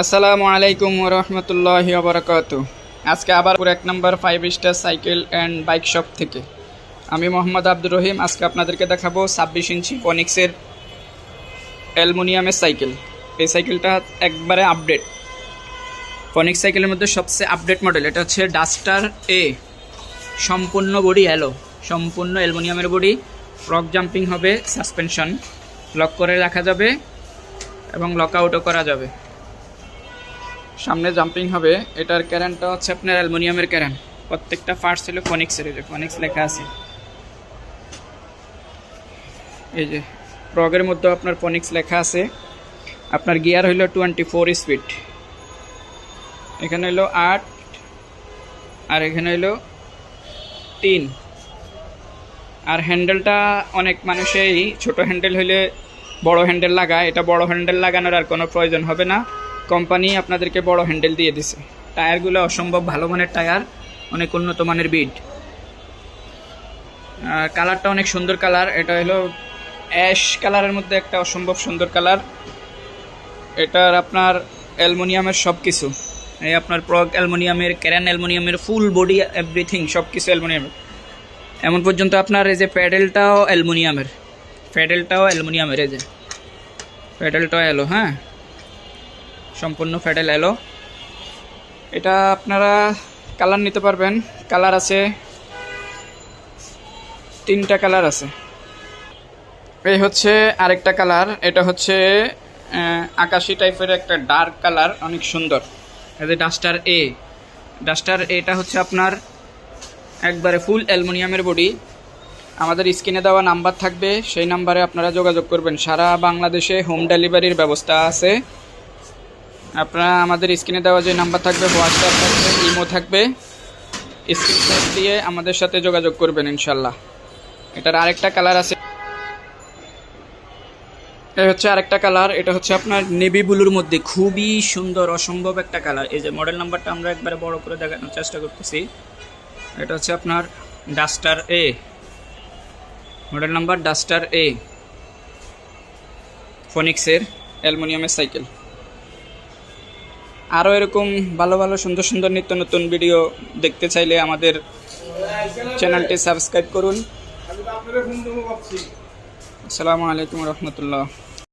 আসসালামু আলাইকুম রহমতুল্লাহ বরকাত আজকে আবার এক নম্বর five star cycle and bike shop থেকে। আমি মোহাম্মদ আব্দুর রহিম, আজকে আপনাদেরকে দেখাবো ছাব্বিশ ইঞ্চি ফনিক্সের অ্যালমোনিয়ামের সাইকেল এই সাইকেলটা একবারে আপডেট ফনিক্স সাইকেলের মধ্যে সবচেয়ে আপডেট মডেল এটা হচ্ছে ডাস্টার এ সম্পূর্ণ বডি অ্যালো সম্পূর্ণ অ্যালমোনিয়ামের বডি রক জাম্পিং হবে সাসপেনশন লক করে রাখা যাবে এবং লক আউটও করা যাবে। সামনে জাম্পিং হবে, এটার ক্যারেনটা হচ্ছে আপনার অ্যালুমিনিয়ামের ক্যারেন। প্রত্যেকটা পার্টস হলো ফনিক্সের এই যে ফনিক্স লেখা আছে। এই যে প্রগের মধ্যে আপনার ফনিক্স লেখা আছে। আপনার গিয়ার হইল টোয়েন্টি ফোর স্পিড এখানে হলো আট, আর এখানে হলো তিন। আর হ্যান্ডেলটা অনেক মানুষেই, ছোট হ্যান্ডেল হইলে বড় হ্যান্ডেল লাগায়, এটা বড় হ্যান্ডেল লাগানোর আর কোনো প্রয়োজন হবে না। কোম্পানি আপনাদেরকে বড় হ্যান্ডেল দিয়ে দিছে। টায়ারগুলো অসম্ভব ভালো মানের টায়ার, অনেক উন্নত মানের বিড। কালারটা অনেক সুন্দর কালার, এটা হলো অ্যাশ কালারের মধ্যে একটা অসম্ভব সুন্দর কালার। এটার আপনার অ্যালুমিনিয়ামের সব কিছু এই আপনার প্রগ অ্যালুমিনিয়ামের, ক্যারান অ্যালুমিনিয়ামের, ফুল বডি, এভরিথিং সব কিছু অ্যালুমিনিয়ামের। এমন পর্যন্ত আপনার এই যে প্যাডেলটাও অ্যালুমিনিয়ামের। প্যাডেলটাও অ্যালুমিনিয়ামের এই যে। প্যাডেলটাও এলো হ্যাঁ? সম্পূর্ণ প্যাডেল এলো। এটা আপনারা কালার নিতে পারবেন। কালার আছে, তিনটা কালার আছে। এই হচ্ছে আরেকটা কালার, এটা হচ্ছে আকাশি টাইপের একটা ডার্ক কালার, অনেক সুন্দর। যে ডাস্টার এ। ডাস্টার এটা হচ্ছে আপনার একবারে ফুল অ্যালুমিনিয়ামের বডি। আমাদের স্ক্রিনে দেওয়া নাম্বার থাকবে, সেই নাম্বারে আপনারা যোগাযোগ করবেন। সারা বাংলাদেশে হোম ডেলিভারির ব্যবস্থা আছে। আপনারা আমাদের স্ক্রিনে দেওয়া যে নাম্বার থাকবে হোয়াটসঅ্যাপ থাকবে ইমো থাকবে স্ক্রিনশট দিয়ে আমাদের সাথে যোগাযোগ করবেন ইনশাল্লাহ। এটার আরেকটা কালার আছে। এটা হচ্ছে আরেকটা কালার এটা হচ্ছে আপনার নেভি ব্লুর মধ্যে খুবই সুন্দর, অসম্ভব একটা কালার এই যে মডেল নাম্বারটা আমরা একবারে বড় করে দেখানোর চেষ্টা করতেছি। এটা হচ্ছে আপনার duster A model number duster A ফনিক্সের অ্যালুমিনিয়ামের সাইকেল আরও এরকম ভালো ভালো সুন্দর সুন্দর নিত্য নতুন ভিডিও দেখতে চাইলে আমাদের চ্যানেলটি সাবস্ক্রাইব করুন। আসসালামু আলাইকুম রহমতুল্লাহ।